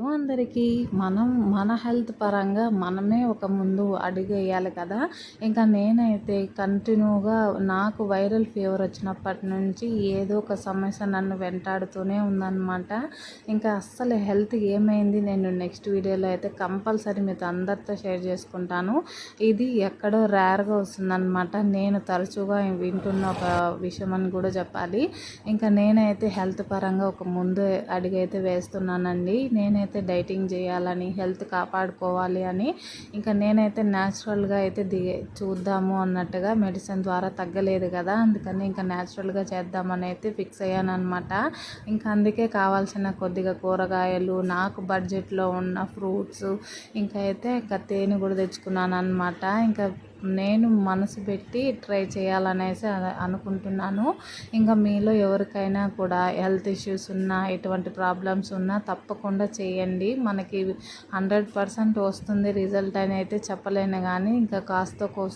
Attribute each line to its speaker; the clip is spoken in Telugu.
Speaker 1: అందరికీ మనం మన హెల్త్ పరంగా మనమే ఒక ముందు అడుగు వేయాలి కదా. ఇంకా నేనైతే కంటిన్యూగా నాకు వైరల్ ఫీవర్ వచ్చినప్పటి నుంచి ఏదో ఒక సమస్య నన్ను వెంటాడుతూనే ఉందన్నమాట. ఇంకా అస్సలు హెల్త్ ఏమైంది నేను నెక్స్ట్ వీడియోలో అయితే కంపల్సరీ మీతో అందరితో షేర్ చేసుకుంటాను. ఇది ఎక్కడో రేర్గా వస్తుందన్నమాట. నేను తరచుగా వింటున్న ఒక విషయం అని కూడా చెప్పాలి. ఇంకా నేనైతే హెల్త్ పరంగా ఒక ముందు అడుగైతే వేస్తున్నానండి. నేనైతే నేనైతే డైటింగ్ చేయాలని హెల్త్ కాపాడుకోవాలి అని ఇంకా నేనైతే న్యాచురల్గా అయితే దిగే చూద్దాము అన్నట్టుగా మెడిసిన్ ద్వారా తగ్గలేదు కదా. అందుకని ఇంకా న్యాచురల్గా చేద్దామని అయితే ఫిక్స్ అయ్యాను అనమాట ఇంకా అందుకే కావాల్సిన కొద్దిగా కూరగాయలు నాకు బడ్జెట్లో ఉన్న ఫ్రూట్స్ ఇంకా అయితే ఇంకా తేనె కూడా తెచ్చుకున్నాను అనమాట ఇంకా నేను మనసు పెట్టి ట్రై చేయాలనేసి అనుకుంటున్నాను. ఇంకా మీలో ఎవరికైనా కూడా హెల్త్ ఇష్యూస్ ఉన్నా ఎటువంటి ప్రాబ్లమ్స్ ఉన్నా తప్పకుండా చేయండి. మనకి హండ్రెడ్ పర్సెంట్ వస్తుంది రిజల్ట్ అని అయితే చెప్పలేను కానీ ఇంకా కాస్త కోస్త